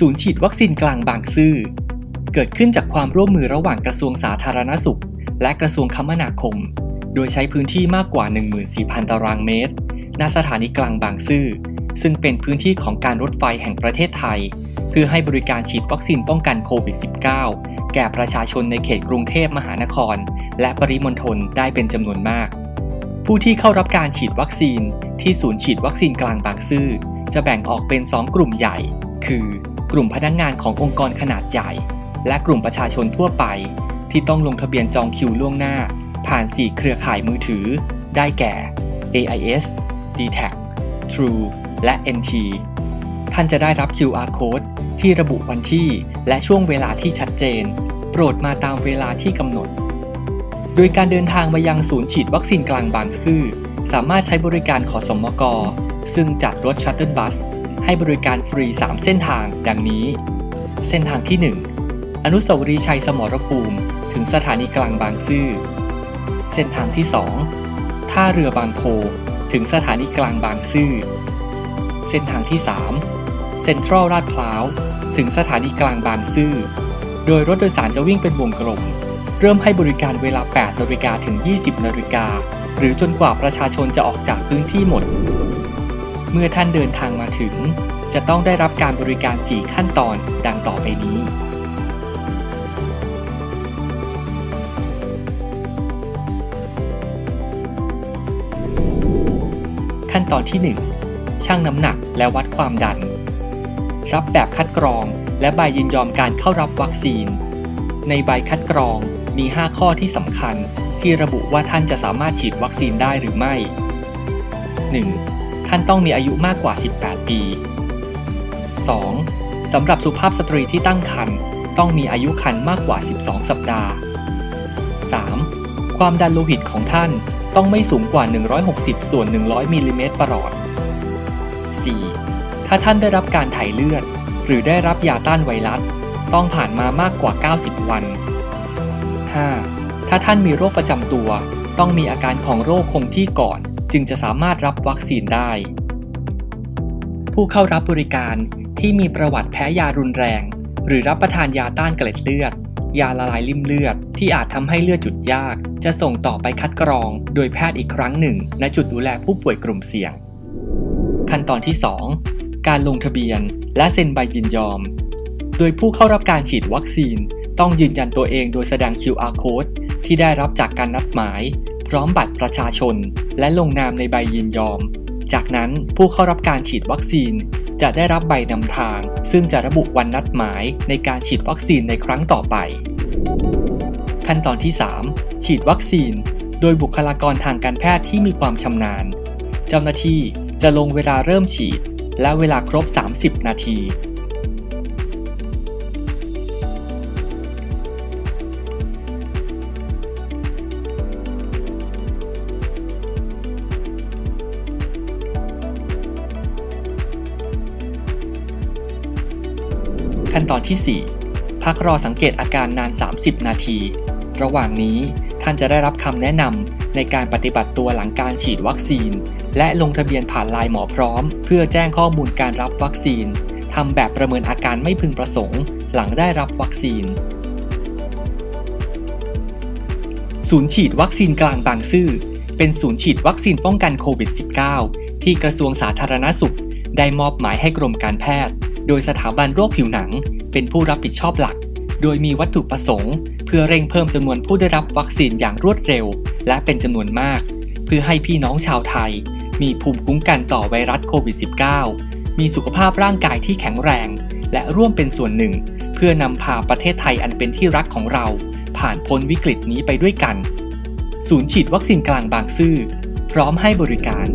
ศูนย์ฉีดวัคซีนกลางบางซื่อ เกิดขึ้นจากความร่วมมือระหว่างกระทรวงสาธารณสุข และกระทรวงคมนาคม โดยใช้พื้นที่มากกว่า 14,000 ตารางเมตร ณ สถานีกลางบางซื่อ ซึ่งเป็นพื้นที่ของการรถไฟแห่งประเทศไทย เพื่อให้บริการฉีดวัคซีนป้องกันโควิด -19 แก่ประชาชนในเขตกรุงเทพมหานคร และปริมณฑลได้เป็นจำนวนมาก ผู้ที่เข้ารับการฉีดวัคซีนที่ศูนย์ฉีดวัคซีนกลางบางซื่อจะแบ่งออกเป็น 2 กลุ่มใหญ่ คือ กลุ่มพนักงงานขององค์กรขนาดใหญ่ และกลุ่มประชาชนทั่วไป ที่ต้องลงทะเบียนจองคิวล่วงหน้า ผ่าน 4 เครือข่ายมือถือ ได้แก่ AIS d t a c True และ NT ท่านจะได้รับ QR code ที่ระบุวันที่และช่วงเวลาที่ชัดเจน โปรดมาตามเวลาที่กำหนด โดยการเดินทางมายังศูนย์ฉีดวัคซีนกลางบางซื่อ สามารถใช้บริการขอสมกซึ่งจัดรถชัตเติลบัส ให้บริการฟรี 3 เส้นทาง ดังนี้ เส้นทางที่ 1 อนุสาวรีย์ชัยสมรภูมิถึงสถานีกลางบางซื่อ เส้นทางที่ 2 ท่าเรือบางโพถึงสถานีกลางบางซื่อ เส้นทางที่ 3 เซ็นทรัลลาดพร้าว ถึงสถานีกลางบางซื่อ โดยรถโดยสารจะวิ่งเป็นวงกลม เริ่มให้บริการเวลา8นาฬิกาถึง 20นาฬิกาหรือจนกว่าประชาชนจะออกจากพื้นที่หมด เมื่อท่านเดินทางมาถึง จะต้องได้รับการบริการ 4 ขั้นตอนดังต่อไปนี้ ขั้นตอนที่ 1 ชั่งน้ำหนักและวัดความดัน รับแบบคัดกรองและใบยินยอมการเข้ารับวัคซีน ในใบคัดกรองมี 5 ข้อที่สำคัญที่ระบุว่าท่านจะสามารถฉีดวัคซีนได้หรือไม่ 1. ท่านต้องมีอายุมากกว่า 18 ปี 2. สำหรับสุภาพสตรีที่ตั้งครรภ์ต้องมีอายุครรภ์มากกว่า 12 สัปดาห์ 3. ความดันโลหิตของท่านต้องไม่สูงกว่า 160 ส่วน 100 มิลลิเมตรประหลอด 4. ถ้าท่านได้รับการถ่ายเลือด หรือได้รับยาต้านไวรัส ต้องผ่านมามากกว่า 90 วัน 5. ถ้าท่านมีโรคประจำตัว ต้องมีอาการของโรคคงที่ก่อน จึงจะสามารถรับวัคซีนได้ ผู้เข้ารับบริการที่มีประวัติแพ้ยารุนแรง หรือรับประทานยาต้านเกล็ดเลือด ยาละลายริ่มเลือด ที่อาจทำให้เลือดหยุดยาก จะส่งต่อไปคัดกรอง โดยแพทย์อีกครั้งหนึ่ง ณจุดดูแลผู้ป่วยกลุ่มเสี่ยง ขั้นตอนที่ 2 การลงทะเบียน และเซ็นใบยินยอม โดยผู้เข้ารับการฉีดวัคซีน ต้องยืนยันตัวเองโดยแสดง QR code ที่ได้รับจากการนัดหมาย พร้อมบัตรประชาชน และลงนามในใบยินยอม จากนั้นผู้เข้ารับการฉีดวัคซีน จะได้รับใบนำทาง ซึ่งจะระบุวันนัดหมายในการฉีดวัคซีนในครั้งต่อไป ขั้นตอนที่ 3 ฉีดวัคซีน โดยบุคลากรทางการแพทย์ที่มีความชำนาญ เจ้าหน้าที่จะลงเวลาเริ่มฉีด และเวลาครบ 30 นาที ขั้นตอนที่ 4 พักรอสังเกตอาการนาน 30 นาที ระหว่างนี้ท่านจะได้รับคำแนะนำในการปฏิบัติตัวหลังการฉีดวัคซีน และลงทะเบียนผ่านไลน์หมอพร้อม เพื่อแจ้งข้อมูลการรับวัคซีนทำแบบประเมินอาการไม่พึงประสงค์ หลังได้รับวัคซีน ศูนย์ฉีดวัคซีนกลางบางซื่อเป็นศูนย์ฉีดวัคซีนป้องกันโควิด -19 ที่กระทรวงสาธารณสุข ได้มอบหมายให้กรมการแพทย์ โดยสถาบันโรคผิวหนัง เป็นผู้รับผิดชอบหลัก โดยมีวัตถุประสงค์ เพื่อเร่งเพิ่มจำนวนผู้ได้รับวัคซีนอย่างรวดเร็ว และเป็นจำนวนมาก เพื่อให้พี่น้องชาวไทย มีภูมิคุ้มกันต่อไวรัสโควิด -19 มีสุขภาพร่างกายที่แข็งแรง และร่วมเป็นส่วนหนึ่ง เพื่อนำพาประเทศไทยอันเป็นที่รักของเรา ผ่านพ้นวิกฤตนี้ไปด้วยกัน ศูนย์ฉีดวัคซีนกลางบางซื่อพร้อมให้บริการ